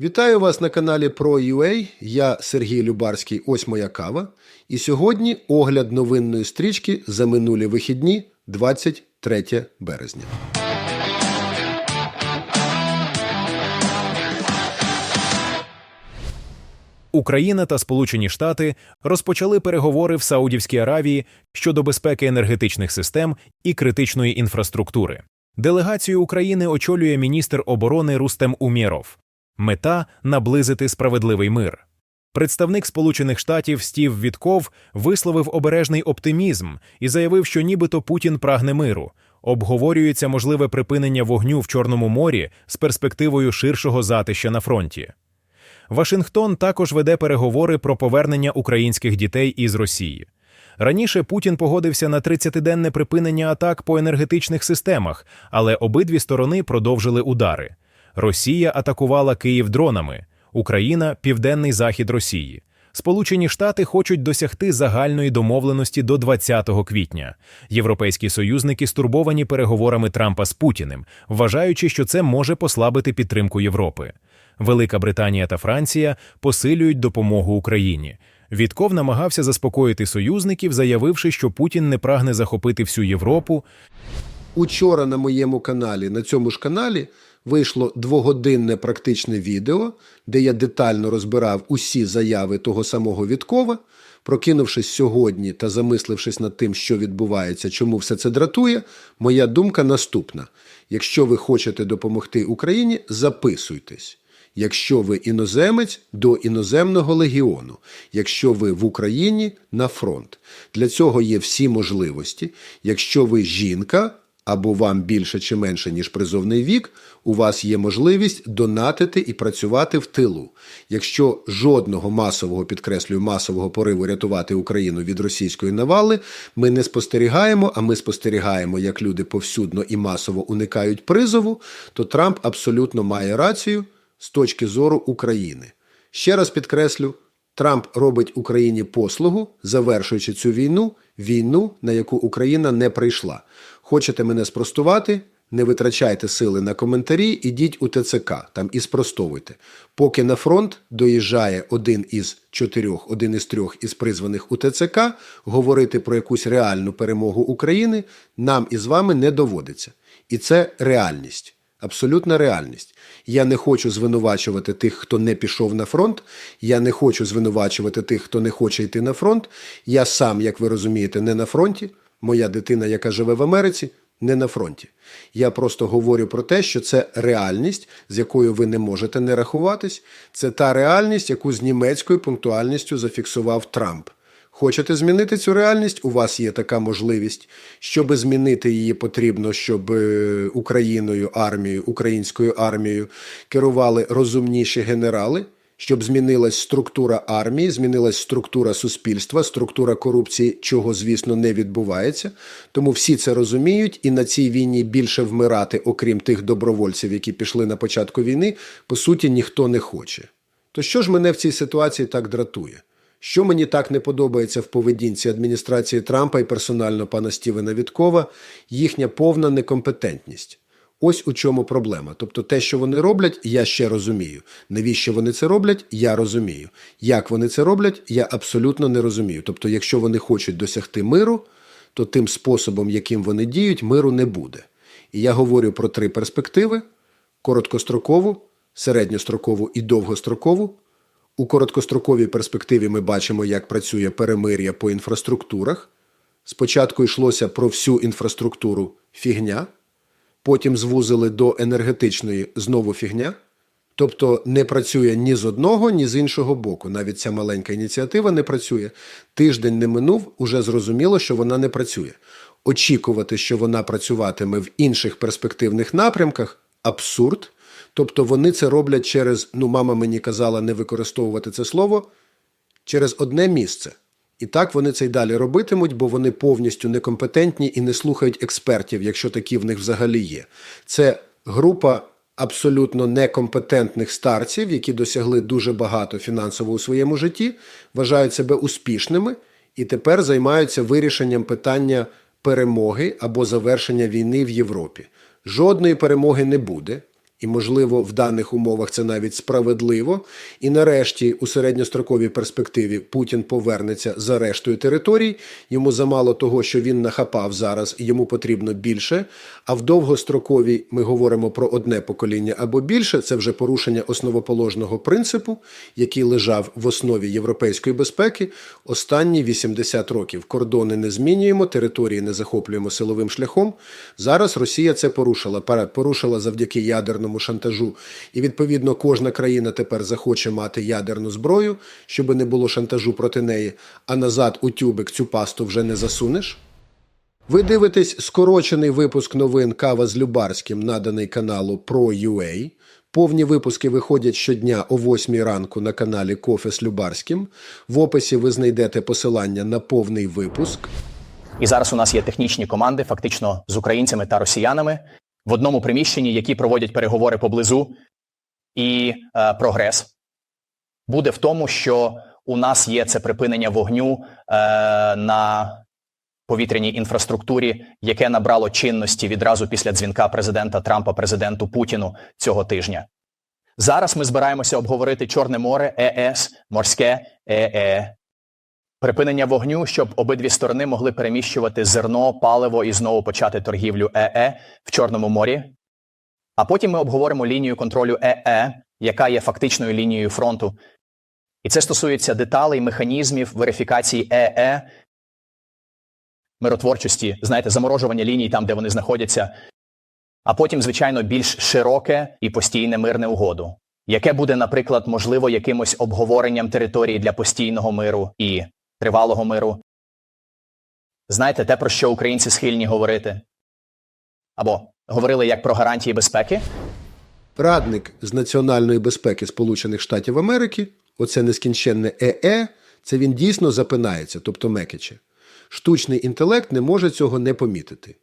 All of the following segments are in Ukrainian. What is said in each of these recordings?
Вітаю вас на каналі ProUA. Я Сергій Любарський. Ось моя кава. І сьогодні огляд новинної стрічки за минулі вихідні 23 березня. Україна та Сполучені Штати розпочали переговори в Саудівській Аравії щодо безпеки енергетичних систем і критичної інфраструктури. Делегацію України очолює міністр оборони Рустем Умєров. Мета наблизити справедливий мир. Представник Сполучених Штатів Стів Вітков висловив обережний оптимізм і заявив, що нібито Путін прагне миру. Обговорюється можливе припинення вогню в Чорному морі з перспективою ширшого затища на фронті. Вашингтон також веде переговори про повернення українських дітей із Росії. Раніше Путін погодився на 30-денне припинення атак по енергетичних системах, але обидві сторони продовжили удари. Росія атакувала Київ дронами, Україна південний захід Росії. Сполучені Штати хочуть досягти загальної домовленості до 20 квітня. Європейські союзники стурбовані переговорами Трампа з Путіним, вважаючи, що це може послабити підтримку Європи. Велика Британія та Франція посилюють допомогу Україні. Вітков намагався заспокоїти союзників, заявивши, що Путін не прагне захопити всю Європу. Учора на моєму каналі, на цьому ж каналі, вийшло двогодинне практичне відео, де я детально розбирав усі заяви того самого Віткова. Прокинувшись сьогодні та замислившись над тим, що відбувається, чому все це дратує, моя думка наступна: якщо ви хочете допомогти Україні, записуйтесь. Якщо ви іноземець до іноземного легіону, якщо ви в Україні на фронт, для цього є всі можливості. Якщо ви жінка або вам більше чи менше ніж призовний вік, у вас є можливість донатити і працювати в тилу. Якщо жодного масового підкреслюю масового пориву рятувати Україну від російської навали, ми не спостерігаємо, а ми спостерігаємо, як люди повсюдно і масово уникають призову, то Трамп абсолютно має рацію з точки зору України. Ще раз підкреслю, Трамп робить Україні послугу, завершуючи цю війну, війну, на яку Україна не прийшла. Хочете мене спростувати? Не витрачайте сили на коментарі, ідіть у ТЦК там і спростовуйте. Поки на фронт доїжджає один із чотирьох, один із трьох із призваних у ТЦК, говорити про якусь реальну перемогу України нам із вами не доводиться. І це реальність. Абсолютна реальність. Я не хочу звинувачувати тих, хто не пішов на фронт. Я не хочу звинувачувати тих, хто не хоче йти на фронт. Я сам, як ви розумієте, не на фронті. Моя дитина, яка живе в Америці, не на фронті. Я просто говорю про те, що це реальність, з якою ви не можете не рахуватись. Це та реальність, яку з німецькою пунктуальністю зафіксував Трамп. Хочете змінити цю реальність? У вас є така можливість. Щоб змінити її, потрібно, щоб е, Україною, армією, українською армією керували розумніші генерали, щоб змінилась структура армії, змінилась структура суспільства, структура корупції, чого, звісно, не відбувається. Тому всі це розуміють, і на цій війні більше вмирати, окрім тих добровольців, які пішли на початку війни, по суті, ніхто не хоче. То що ж мене в цій ситуації так дратує? Що мені так не подобається в поведінці адміністрації Трампа і персонально пана Стівена Віткова, їхня повна некомпетентність. Ось у чому проблема. Тобто те, що вони роблять, я ще розумію. Навіщо вони це роблять, я розумію. Як вони це роблять, я абсолютно не розумію. Тобто, якщо вони хочуть досягти миру, то тим способом, яким вони діють, миру не буде. І я говорю про три перспективи: короткострокову, середньострокову і довгострокову. У короткостроковій перспективі ми бачимо, як працює перемир'я по інфраструктурах. Спочатку йшлося про всю інфраструктуру фігня, потім звузили до енергетичної знову фігня. Тобто не працює ні з одного, ні з іншого боку. Навіть ця маленька ініціатива не працює. Тиждень не минув, уже зрозуміло, що вона не працює. Очікувати, що вона працюватиме в інших перспективних напрямках абсурд. Тобто вони це роблять через, ну, мама мені казала не використовувати це слово, через одне місце. І так вони це й далі робитимуть, бо вони повністю некомпетентні і не слухають експертів, якщо такі в них взагалі є. Це група абсолютно некомпетентних старців, які досягли дуже багато фінансово у своєму житті, вважають себе успішними і тепер займаються вирішенням питання перемоги або завершення війни в Європі. Жодної перемоги не буде. І, можливо, в даних умовах це навіть справедливо. І нарешті, у середньостроковій перспективі, Путін повернеться за рештою територій. Йому замало того, що він нахапав зараз, і йому потрібно більше. А в довгостроковій ми говоримо про одне покоління або більше. Це вже порушення основоположного принципу, який лежав в основі європейської безпеки останні 80 років. Кордони не змінюємо, території не захоплюємо силовим шляхом. Зараз Росія це порушила. Порушила завдяки ядерному шантажу. І відповідно кожна країна тепер захоче мати ядерну зброю, щоб не було шантажу проти неї. А назад у тюбик цю пасту вже не засунеш. Ви дивитесь скорочений випуск новин Кава з Любарським, наданий каналу Pro.ua. Повні випуски виходять щодня о 8 ранку на каналі Кофе з Любарським. В описі ви знайдете посилання на повний випуск. І зараз у нас є технічні команди, фактично з українцями та росіянами в одному приміщенні, які проводять переговори поблизу. І е, прогрес буде в тому, що у нас є це припинення вогню е, на повітряній інфраструктурі, яке набрало чинності відразу після дзвінка президента Трампа президенту Путіну цього тижня. Зараз ми збираємося обговорити Чорне море, ЕС, морське ЕЕ. Припинення вогню, щоб обидві сторони могли переміщувати зерно, паливо і знову почати торгівлю ЕЕ в Чорному морі. А потім ми обговоримо лінію контролю ЕЕ, яка є фактичною лінією фронту. І це стосується деталей, механізмів верифікації ЕЕ, миротворчості, знаєте, заморожування ліній там, де вони знаходяться. А потім, звичайно, більш широке і постійне мирне угоду, яке буде, наприклад, можливо, якимось обговоренням території для постійного миру і тривалого миру. Знаєте, те, про що українці схильні говорити? Або говорили як про гарантії безпеки? Радник з національної безпеки Сполучених Штатів Америки, оце нескінченне ЕЕ, це він дійсно запинається, тобто мекече. Штучний інтелект не може цього не помітити.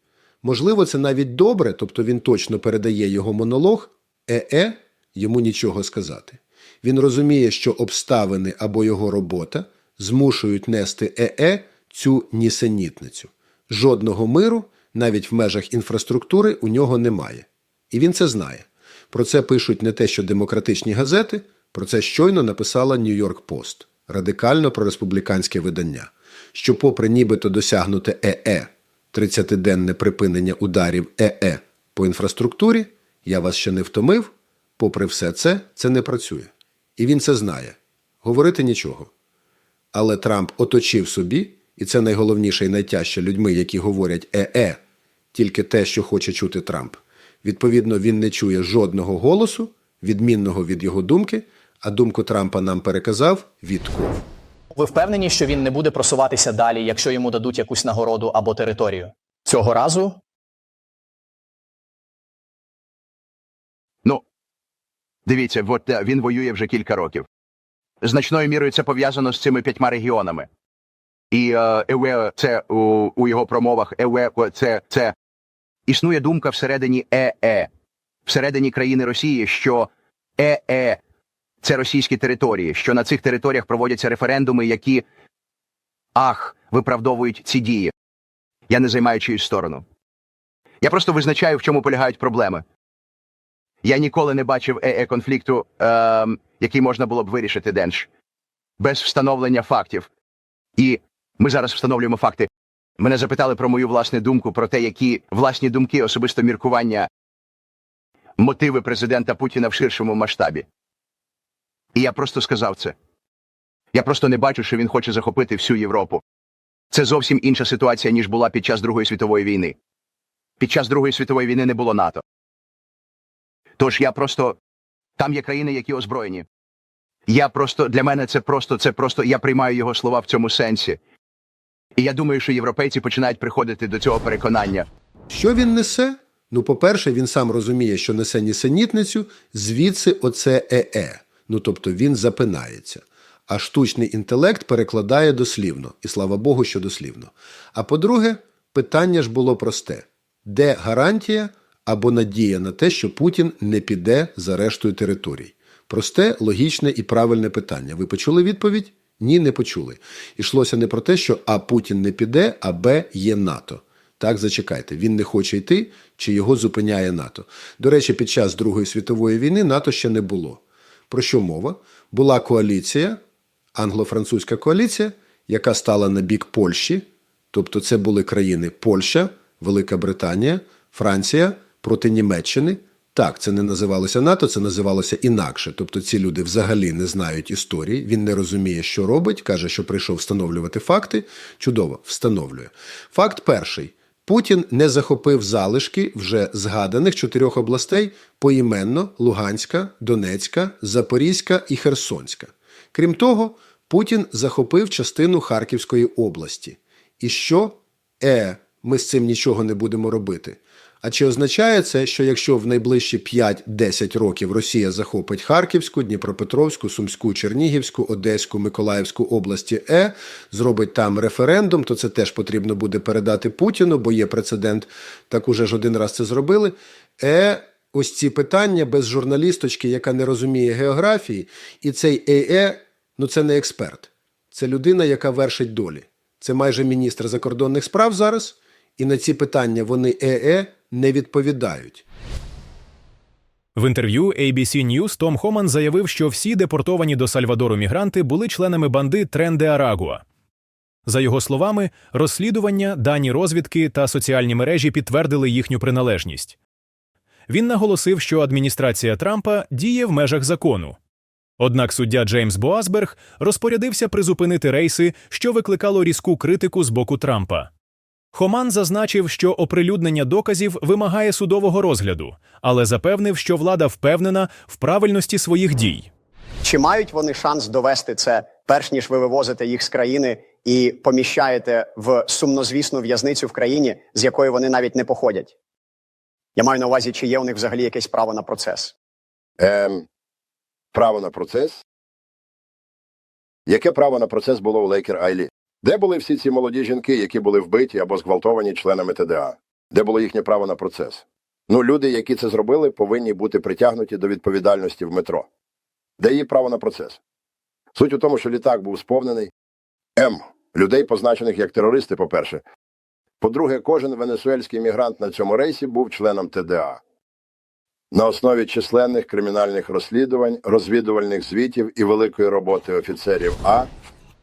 Можливо, це навіть добре, тобто він точно передає його монолог, ЕЕ йому нічого сказати. Він розуміє, що обставини або його робота змушують нести ЕЕ цю нісенітницю. Жодного миру, навіть в межах інфраструктури, у нього немає. І він це знає. Про це пишуть не те, що демократичні газети, про це щойно написала Нью-Йорк Пост, радикально прореспубліканське видання, що, попри нібито досягнуте ЕЕ, 30-денне припинення ударів ЕЕ по інфраструктурі, я вас ще не втомив, попри все це, це не працює. І він це знає. Говорити нічого. Але Трамп оточив собі, і це найголовніше і найтяжче людьми, які говорять ЕЕ, тільки те, що хоче чути Трамп. Відповідно, він не чує жодного голосу, відмінного від його думки, а думку Трампа нам переказав Вітков. Ви впевнені, що він не буде просуватися далі, якщо йому дадуть якусь нагороду або територію? Цього разу Ну, дивіться, от він воює вже кілька років. Значною мірою це пов'язано з цими п'ятьма регіонами. І ЕВЕ, це у, у його промовах, ЕВЕ, це, це існує думка всередині ЕЕ, всередині країни Росії, що ЕЕ це російські території, що на цих територіях проводяться референдуми, які ах, виправдовують ці дії. Я не займаю чиюсь сторону. Я просто визначаю, в чому полягають проблеми. Я ніколи не бачив ЕЕ конфлікту, е, який можна було б вирішити денш, без встановлення фактів. І ми зараз встановлюємо факти. Мене запитали про мою власну думку, про те, які власні думки, особисто міркування, мотиви президента Путіна в ширшому масштабі. І я просто сказав це. Я просто не бачу, що він хоче захопити всю Європу. Це зовсім інша ситуація, ніж була під час Другої світової війни. Під час Другої світової війни не було НАТО. Тож я просто там є країни, які озброєні. Я просто для мене це просто це просто я приймаю його слова в цьому сенсі. І я думаю, що європейці починають приходити до цього переконання. Що він несе? Ну, по-перше, він сам розуміє, що несе нісенітницю, звідси оце ЕЕ. Ну тобто він запинається. А штучний інтелект перекладає дослівно, і слава Богу, що дослівно. А по-друге, питання ж було просте: де гарантія або надія на те, що Путін не піде за рештою територій? Просте, логічне і правильне питання. Ви почули відповідь? Ні, не почули. Ішлося не про те, що А Путін не піде, а Б є НАТО. Так, зачекайте, він не хоче йти, чи його зупиняє НАТО. До речі, під час Другої світової війни НАТО ще не було. Про що мова? Була коаліція, англо-французька коаліція, яка стала на бік Польщі, тобто це були країни Польща, Велика Британія, Франція проти Німеччини. Так, це не називалося НАТО, це називалося інакше. Тобто ці люди взагалі не знають історії, він не розуміє, що робить, каже, що прийшов встановлювати факти. Чудово, встановлює. Факт перший. Путін не захопив залишки вже згаданих чотирьох областей поіменно Луганська, Донецька, Запорізька і Херсонська. Крім того, Путін захопив частину Харківської області. І що? Е, ми з цим нічого не будемо робити. А чи означає це, що якщо в найближчі 5-10 років Росія захопить Харківську, Дніпропетровську, Сумську, Чернігівську, Одеську, Миколаївську області Е, зробить там референдум, то це теж потрібно буде передати Путіну, бо є прецедент, так уже ж один раз це зробили. Е, ось ці питання без журналісточки, яка не розуміє географії, і цей ЕЕ, ну це не експерт, це людина, яка вершить долі. Це майже міністр закордонних справ зараз, і на ці питання вони ЕЕ не відповідають. В інтерв'ю ABC News Том Хоман заявив, що всі депортовані до Сальвадору мігранти були членами банди Трен де Арагуа. За його словами, розслідування, дані розвідки та соціальні мережі підтвердили їхню приналежність. Він наголосив, що адміністрація Трампа діє в межах закону. Однак суддя Джеймс Боасберг розпорядився призупинити рейси, що викликало різку критику з боку Трампа. Хоман зазначив, що оприлюднення доказів вимагає судового розгляду, але запевнив, що влада впевнена в правильності своїх дій. Чи мають вони шанс довести це, перш ніж ви вивозите їх з країни і поміщаєте в сумнозвісну в'язницю в країні, з якої вони навіть не походять? Я маю на увазі, чи є у них взагалі якесь право на процес? Ем, право на процес. Яке право на процес було у Лейкер Айлі? Де були всі ці молоді жінки, які були вбиті або зґвалтовані членами ТДА? Де було їхнє право на процес? Ну, люди, які це зробили, повинні бути притягнуті до відповідальності в метро. Де її право на процес? Суть у тому, що літак був сповнений М. Людей, позначених як терористи, по-перше. По-друге, кожен венесуельський мігрант на цьому рейсі був членом ТДА. На основі численних кримінальних розслідувань, розвідувальних звітів і великої роботи офіцерів А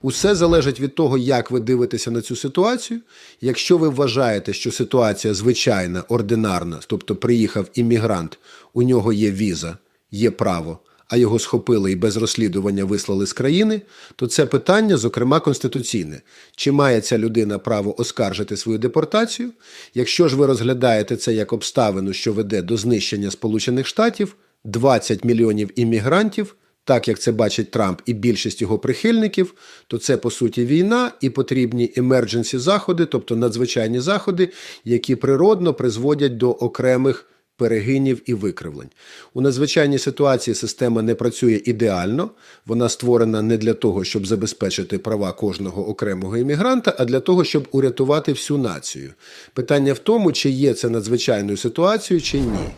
Усе залежить від того, як ви дивитеся на цю ситуацію. Якщо ви вважаєте, що ситуація звичайна, ординарна, тобто приїхав іммігрант, у нього є віза, є право, а його схопили і без розслідування вислали з країни, то це питання, зокрема, конституційне. Чи має ця людина право оскаржити свою депортацію? Якщо ж ви розглядаєте це як обставину, що веде до знищення Сполучених Штатів, 20 мільйонів іммігрантів – так як це бачить Трамп і більшість його прихильників, то це по суті війна і потрібні емердженсі заходи, тобто надзвичайні заходи, які природно призводять до окремих перегинів і викривлень. У надзвичайній ситуації система не працює ідеально, вона створена не для того, щоб забезпечити права кожного окремого іммігранта, а для того, щоб урятувати всю націю. Питання в тому, чи є це надзвичайною ситуацією, чи ні.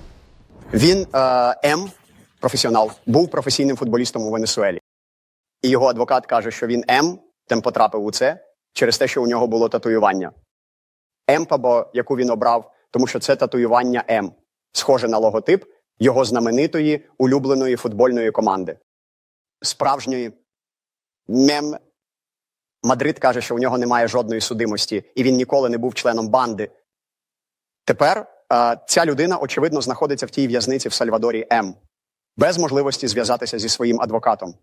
Він е, М, професіонал, був професійним футболістом у Венесуелі. І його адвокат каже, що він М, тим потрапив у це через те, що у нього було татуювання. Емпабо, яку він обрав, тому що це татуювання М, схоже на логотип його знаменитої улюбленої футбольної команди. Справжньої мем. Мадрид каже, що у нього немає жодної судимості, і він ніколи не був членом банди. Тепер е, ця людина, очевидно, знаходиться в тій в'язниці в Сальвадорі М, без можливості зв'язатися зі своїм адвокатом.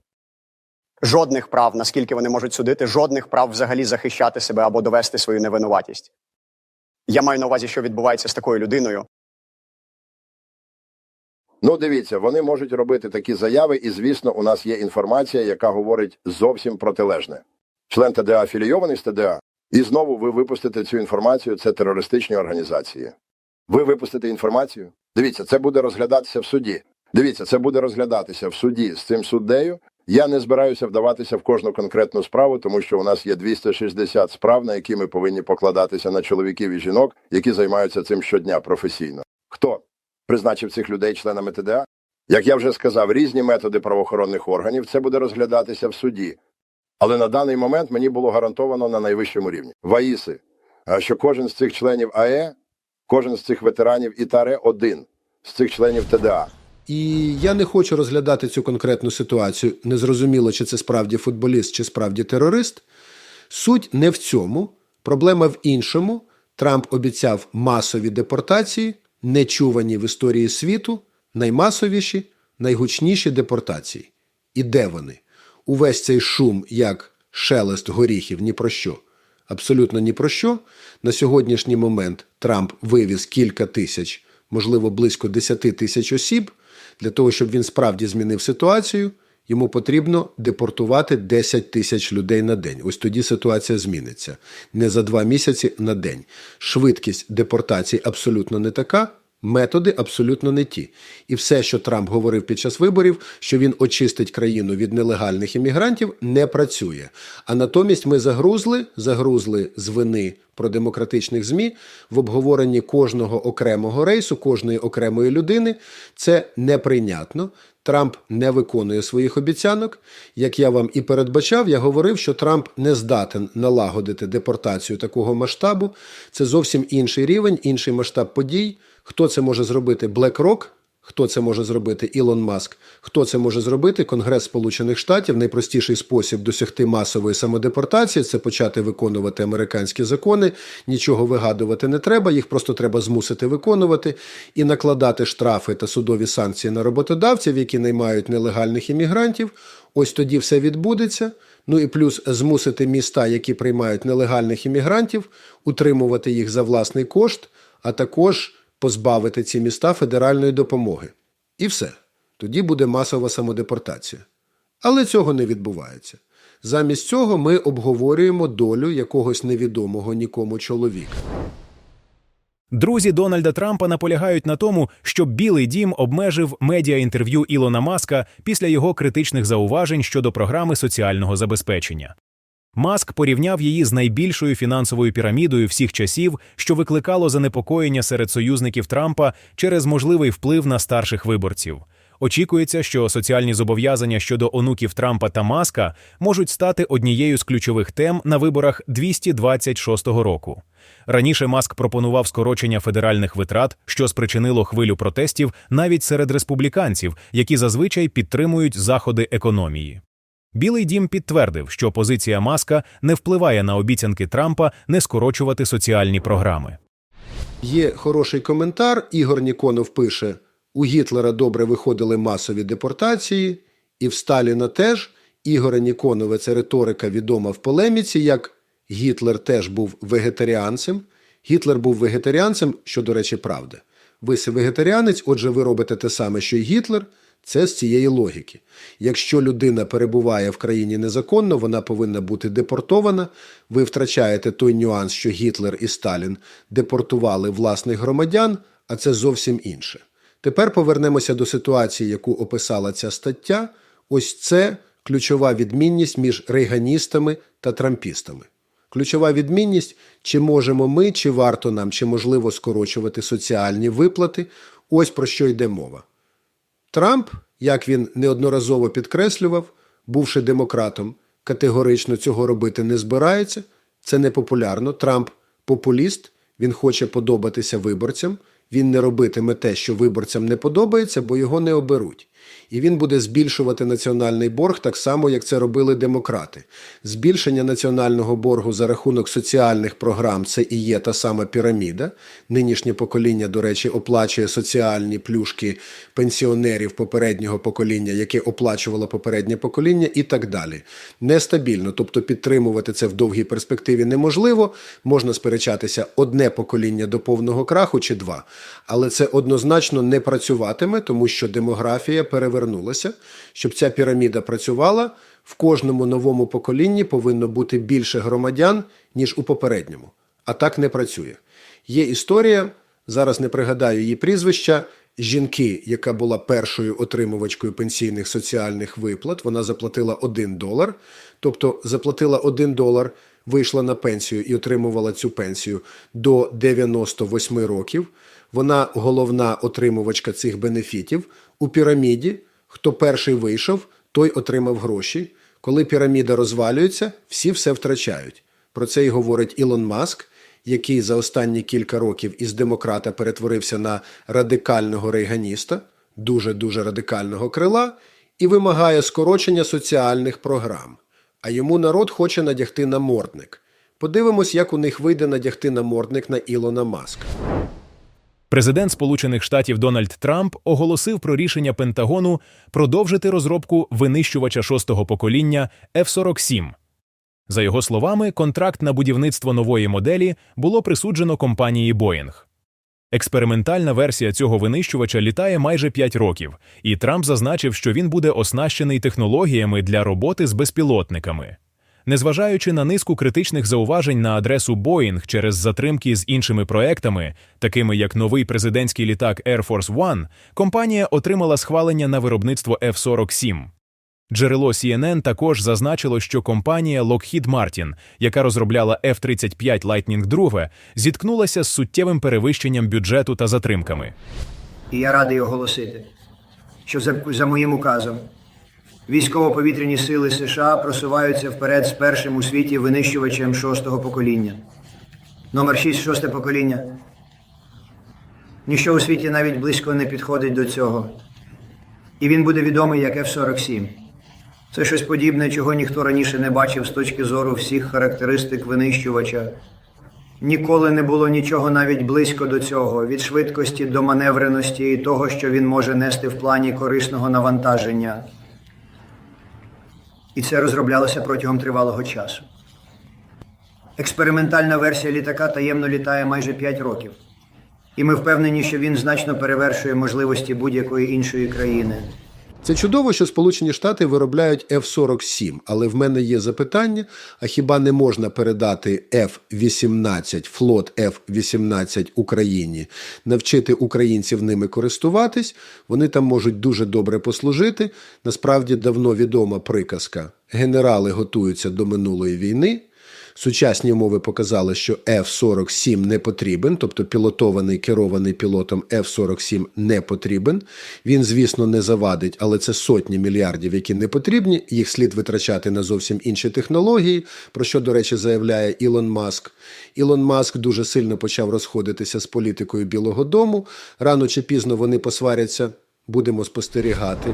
Жодних прав, наскільки вони можуть судити, жодних прав взагалі захищати себе або довести свою невинуватість. Я маю на увазі, що відбувається з такою людиною. Ну, дивіться, вони можуть робити такі заяви, і звісно, у нас є інформація, яка говорить зовсім протилежне. Член ТДА афілійований з ТДА, і знову ви випустите цю інформацію. Це терористичні організації. Ви випустите інформацію. Дивіться, це буде розглядатися в суді. Дивіться, це буде розглядатися в суді з цим суддею. Я не збираюся вдаватися в кожну конкретну справу, тому що у нас є 260 справ, на які ми повинні покладатися на чоловіків і жінок, які займаються цим щодня професійно. Хто призначив цих людей членами ТДА? Як я вже сказав, різні методи правоохоронних органів це буде розглядатися в суді. Але на даний момент мені було гарантовано на найвищому рівні. Ваїси, що кожен з цих членів АЕ, кожен з цих ветеранів ІТАРЕ один з цих членів ТДА. І я не хочу розглядати цю конкретну ситуацію. Незрозуміло, чи це справді футболіст, чи справді терорист. Суть не в цьому. Проблема в іншому. Трамп обіцяв масові депортації, нечувані в історії світу, наймасовіші, найгучніші депортації. І де вони? Увесь цей шум, як шелест горіхів, ні про що. Абсолютно ні про що. На сьогоднішній момент Трамп вивіз кілька тисяч, можливо, близько 10 тисяч осіб. Для того, щоб він справді змінив ситуацію, йому потрібно депортувати 10 тисяч людей на день. Ось тоді ситуація зміниться. Не за два місяці на день. Швидкість депортації абсолютно не така. Методи абсолютно не ті. І все, що Трамп говорив під час виборів, що він очистить країну від нелегальних іммігрантів, не працює. А натомість ми загрузли, загрузли з вини про демократичних ЗМІ в обговоренні кожного окремого рейсу, кожної окремої людини. Це неприйнятно. Трамп не виконує своїх обіцянок. Як я вам і передбачав, я говорив, що Трамп не здатен налагодити депортацію такого масштабу. Це зовсім інший рівень, інший масштаб подій. Хто це може зробити? BlackRock, Хто це може зробити? Ілон Маск. Хто це може зробити? Конгрес Сполучених Штатів. Найпростіший спосіб досягти масової самодепортації це почати виконувати американські закони. Нічого вигадувати не треба, їх просто треба змусити виконувати і накладати штрафи та судові санкції на роботодавців, які наймають нелегальних іммігрантів. Ось тоді все відбудеться. Ну і плюс змусити міста, які приймають нелегальних іммігрантів, утримувати їх за власний кошт, а також позбавити ці міста федеральної допомоги. І все. Тоді буде масова самодепортація. Але цього не відбувається. Замість цього ми обговорюємо долю якогось невідомого нікому чоловіка. Друзі Дональда Трампа наполягають на тому, щоб Білий дім обмежив медіаінтерв'ю Ілона Маска після його критичних зауважень щодо програми соціального забезпечення. Маск порівняв її з найбільшою фінансовою пірамідою всіх часів, що викликало занепокоєння серед союзників Трампа через можливий вплив на старших виборців. Очікується, що соціальні зобов'язання щодо онуків Трампа та Маска можуть стати однією з ключових тем на виборах 226 року. Раніше Маск пропонував скорочення федеральних витрат, що спричинило хвилю протестів навіть серед республіканців, які зазвичай підтримують заходи економії. Білий дім підтвердив, що позиція Маска не впливає на обіцянки Трампа не скорочувати соціальні програми. Є хороший коментар. Ігор Ніконов пише: у Гітлера добре виходили масові депортації, і в Сталіна теж. Ігора Ніконова це риторика відома в полеміці, як Гітлер теж був вегетаріанцем. Гітлер був вегетаріанцем, що, до речі, правда. Ви вегетаріанець, отже, ви робите те саме, що й Гітлер. Це з цієї логіки. Якщо людина перебуває в країні незаконно, вона повинна бути депортована. Ви втрачаєте той нюанс, що Гітлер і Сталін депортували власних громадян, а це зовсім інше. Тепер повернемося до ситуації, яку описала ця стаття. Ось це ключова відмінність між рейганістами та трампістами. Ключова відмінність, чи можемо ми, чи варто нам, чи можливо скорочувати соціальні виплати. Ось про що йде мова. Трамп, як він неодноразово підкреслював, бувши демократом, категорично цього робити не збирається. Це непопулярно. Трамп популіст, він хоче подобатися виборцям. Він не робитиме те, що виборцям не подобається, бо його не оберуть. І він буде збільшувати національний борг так само, як це робили демократи. Збільшення національного боргу за рахунок соціальних програм це і є та сама піраміда. Нинішнє покоління, до речі, оплачує соціальні плюшки пенсіонерів попереднього покоління, яке оплачувало попереднє покоління, і так далі. Нестабільно, тобто підтримувати це в довгій перспективі неможливо. Можна сперечатися одне покоління до повного краху чи два. Але це однозначно не працюватиме, тому що демографія перевернулася. Щоб ця піраміда працювала, в кожному новому поколінні повинно бути більше громадян, ніж у попередньому. А так не працює. Є історія, зараз не пригадаю її прізвища. Жінки, яка була першою отримувачкою пенсійних соціальних виплат, вона заплатила 1 долар. Тобто заплатила 1 долар, вийшла на пенсію і отримувала цю пенсію до 98 років. Вона головна отримувачка цих бенефітів. У піраміді, хто перший вийшов, той отримав гроші. Коли піраміда розвалюється, всі все втрачають. Про це і говорить Ілон Маск. який за останні кілька років із демократа перетворився на радикального рейганіста, дуже дуже радикального крила, і вимагає скорочення соціальних програм. А йому народ хоче надягти намордник. Подивимось, як у них вийде надягти намордник на Ілона Маска. Президент Сполучених Штатів Дональд Трамп оголосив про рішення Пентагону продовжити розробку винищувача шостого покоління F-47. За його словами, контракт на будівництво нової моделі було присуджено компанії Boeing. Експериментальна версія цього винищувача літає майже 5 років, і Трамп зазначив, що він буде оснащений технологіями для роботи з безпілотниками. Незважаючи на низку критичних зауважень на адресу Boeing через затримки з іншими проектами, такими як новий президентський літак Air Force One, компанія отримала схвалення на виробництво F-47. Джерело CNN також зазначило, що компанія Lockheed Martin, яка розробляла F-35 Lightning II, зіткнулася з суттєвим перевищенням бюджету та затримками. І я радий оголосити, що за, за моїм указом військово-повітряні сили США просуваються вперед з першим у світі винищувачем шостого покоління. Номер 6 шосте покоління. Ніщо у світі навіть близько не підходить до цього. І він буде відомий як F-47. Це щось подібне, чого ніхто раніше не бачив з точки зору всіх характеристик винищувача. Ніколи не було нічого навіть близько до цього, від швидкості до маневреності і того, що він може нести в плані корисного навантаження. І це розроблялося протягом тривалого часу. Експериментальна версія літака таємно літає майже 5 років. І ми впевнені, що він значно перевершує можливості будь-якої іншої країни. Це чудово, що Сполучені Штати виробляють F-47, але в мене є запитання: а хіба не можна передати F-18, флот F-18 Україні, навчити українців ними користуватись? Вони там можуть дуже добре послужити. Насправді давно відома приказка: генерали готуються до минулої війни. Сучасні умови показали, що F-47 не потрібен, тобто пілотований керований пілотом F-47 не потрібен. Він, звісно, не завадить, але це сотні мільярдів, які не потрібні. Їх слід витрачати на зовсім інші технології, про що, до речі, заявляє Ілон Маск. Ілон Маск дуже сильно почав розходитися з політикою Білого Дому. Рано чи пізно вони посваряться. Будемо спостерігати.